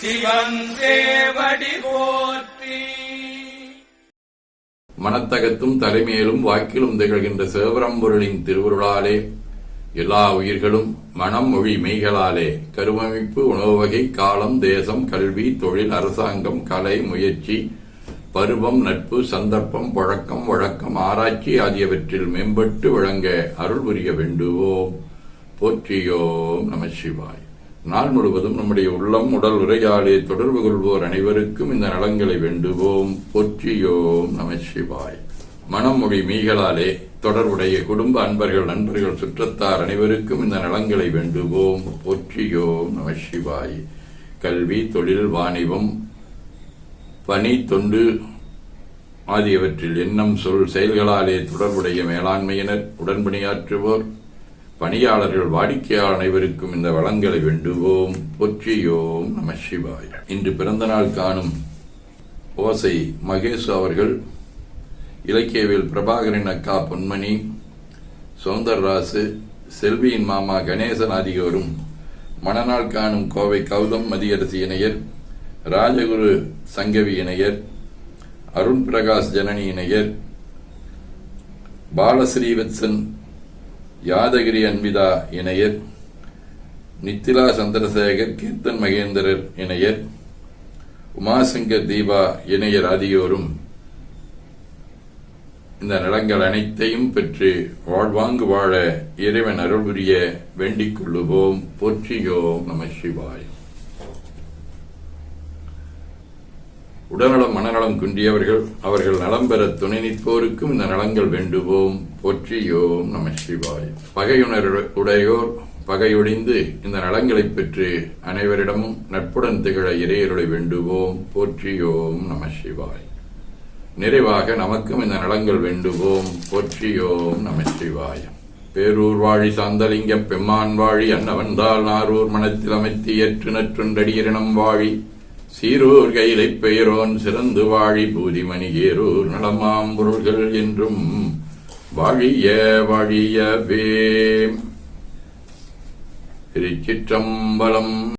சிவன் போற்றி. மனத்தகத்தும் தலைமையிலும் வாக்கிலும் திகழ்கின்ற சிவபரம்பொருளின் திருவருளாலே எல்லா உயிர்களும் மனம் மொழி மெய்களாலே கருவமைப்பு உணவு வகை காலம் தேசம் கல்வி தொழில் அரசாங்கம் கலை முயற்சி பருவம் நட்பு சந்தர்ப்பம் பழக்கம் வழக்கம் ஆராய்ச்சி ஆகியவற்றில் மேம்பட்டு விளங்க அருள் புரிய வேண்டுவோம். போற்றியோம் நம சிவாய். நாள் முழுவதும் நம்முடைய உள்ளம் உடல் உரையாலே தொடர்பு கொள்வோர் அனைவருக்கும் இந்த நலங்களை வேண்டுவோம். பொற்றியோம் நம சிவாய். மனம் மொழி மீகளாலே தொடர்புடைய குடும்ப அன்பர்கள் நண்பர்கள் சுற்றத்தார் அனைவருக்கும் இந்த நலங்களை வேண்டுவோம். பொற்றியோம் நம சிவாய். கல்வி தொழில் வாணிபம் பணி தொண்டு ஆகியவற்றில் எண்ணம் சொல் செயல்களாலே தொடர்புடைய மேலாண்மையினர் உடன்பணியாற்றுவோர். பணியாளர்கள் வாடிக்கையாளர் அனைவருக்கும் இந்த வளங்களை வேண்டுவோம். பொற்றியோம் நம சிவாய். இன்று பிறந்த நாள் காணும் ஓசை மகேஷ் அவர்கள் இலக்கியவில் பிரபாகரின் அக்கா பொன்மணி சௌந்தரராசு செல்வியின் மாமா கணேசன் ஆகியோரும் மணநாள் காணும் கோவை கௌதம் மதியரசி இணையர் ராஜகுரு சங்கவி இணையர் அருண் பிரகாஷ் ஜனனி இணையர் பாலஸ்ரீவத்சன் யாதகிரி அன்பிதா இணையர். நித்திலா சந்திரசேகர் கீர்த்தன் மகேந்திரர் இணையர். உமாசங்கர் தீபா இணையர் ஆகியோரும் இந்த நலங்கள் அனைத்தையும் பெற்று வாழ்வாங்கு வாழ இறைவன் அருள் புரிய வேண்டிக் கொள்ளுவோம். போற்றியோம் நம சிவாயம் உடல்நலம் மனநலம் குன்றியவர்கள் அவர்கள் நலம் பெற துணை நிற்போருக்கும் இந்த நலங்கள் வேண்டுவோம். போற்றியோம் நம சிவாய். பகையுணர் உடையோர் பகையொழிந்து இந்த நலங்களைப் பெற்று அனைவரிடமும் நட்புடன் திகழ இறையருளை வேண்டுவோம். போற்றியோம் நம சிவாய். நிறைவாக நமக்கும் இந்த நலங்கள் வேண்டுவோம். போற்றியோம் நம சிவாய். பேரூர் வாழி சாந்தலிங்கம் பெம்மான் வாழி அன்னவந்தால் நாரூர் மனத்தில் அமைத்து ஏற்று நற்றுண்டடியரினம் வாழி. சீரூர் கையிலைப் பெயரோன் சிறந்து வாழி பூதிமணி ஏரூர் நலமாம் பொருள்கள் என்றும் வாழிய வாழியவே. திருச்சிற்றம்பலம்